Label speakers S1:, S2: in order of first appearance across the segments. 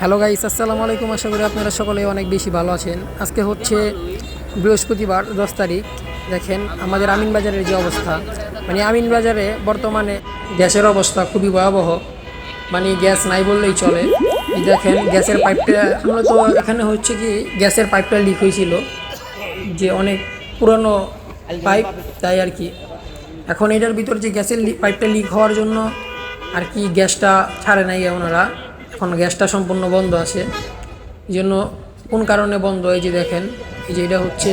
S1: Hello guys, আসসালামু আলাইকুম। আশা করি আপনারা সকলে অনেক বেশি ভালো আছেন। আজকে হচ্ছে বৃহস্পতিবার, দশ তারিখ। দেখেন, আমাদের আমিন বাজারের যে অবস্থা। মানে আমিন বাজারে বর্তমানে গ্যাসের অবস্থা খুবই ভয়াবহ। মানে গ্যাস নাই বললেই চলে। দেখেন, গ্যাসের পাইপটা মূলত এখানে হচ্ছে কি, গ্যাসের পাইপটা লিক হয়েছিল। যে অনেক পুরনো পাইপ, তাই আর কি। এখন এটার ভিতর যে গ্যাসের পাইপটা লিক হওয়ার জন্য আর কি গ্যাসটা ছাড়ে নাই ওনারা। এখন গ্যাসটা সম্পূর্ণ বন্ধ আছে। এই জন্য কোন কারণে বন্ধ? এই যে দেখেন এই যে এটা হচ্ছে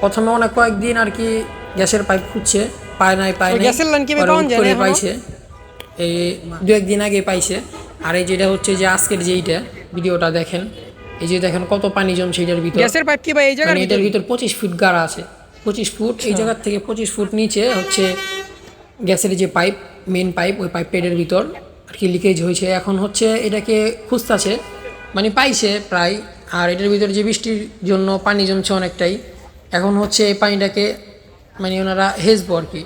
S1: প্রথমে অনেক কয়েকদিন আর কি গ্যাসের পাইপ খুঁজছে পায় নাই পায় নাই করে পাইছে। এই দু একদিন আগে পাইছে। আর এই যেটা হচ্ছে যে আজকের যেইটা ভিডিওটা দেখেন এই যে দেখেন কত পানি জমছে এটার ভিতর।
S2: গ্যাসের পাইপ কি ভাই এই জায়গার
S1: মানে এটার
S2: ভিতরে?
S1: ভিতর পঁচিশ ফুট গাড়া আছে। পঁচিশ ফুট এই জায়গার থেকে পঁচিশ ফুট নিচে হচ্ছে গ্যাসের যে পাইপ মেন পাইপ ওই পাইপ এটার ভিতর। আর কি লিকেজ হয়েছে, এখন হচ্ছে এটাকে খুঁজতেছে মানে পাইছে প্রায়, আর এটার ভিতরে যে বৃষ্টির জন্য পানি জমছে অনেকটাই, এখন হচ্ছে এই পানিটাকে মানে ওনারা হেজবো আর কি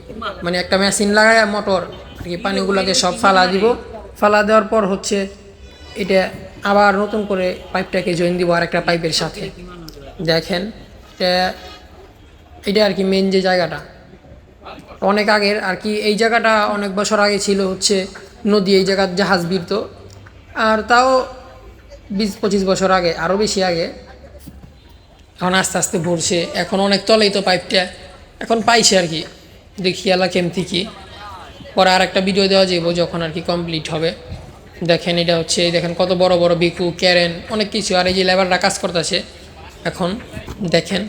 S1: মানে একটা মেশিন লাগায় মোটর আর কি পানিগুলোকে সব ফালা দিব, ফালা দেওয়ার পর হচ্ছে এটা আবার নতুন করে পাইপটাকে জয়েন দিব আর একটা পাইপের সাথে। দেখেন, এটা এটা আর কি মেন যে জায়গাটা, অনেক আগের, আর কি এই জায়গাটা অনেক বছর আগে ছিল হচ্ছে নদী এই জায়গার জাহাজ বিরত আর তাও বিশ পঁচিশ বছর আগে আরও বেশি আগে। এখন আস্তে আস্তে ভরছে। এখন অনেক তলেই তো পাইপটা। এখন পাইছে আর কি। দেখি এলা কেমতি কি। পরে আর একটা ভিডিও দেওয়া যাব যখন আর কি কমপ্লিট হবে। দেখেন এটা হচ্ছে, দেখেন কত বড় বড় বিকু ক্যারেন, অনেক কিছু। আর এই যে লেবাররা কাজ করতেছে। এখন দেখেন।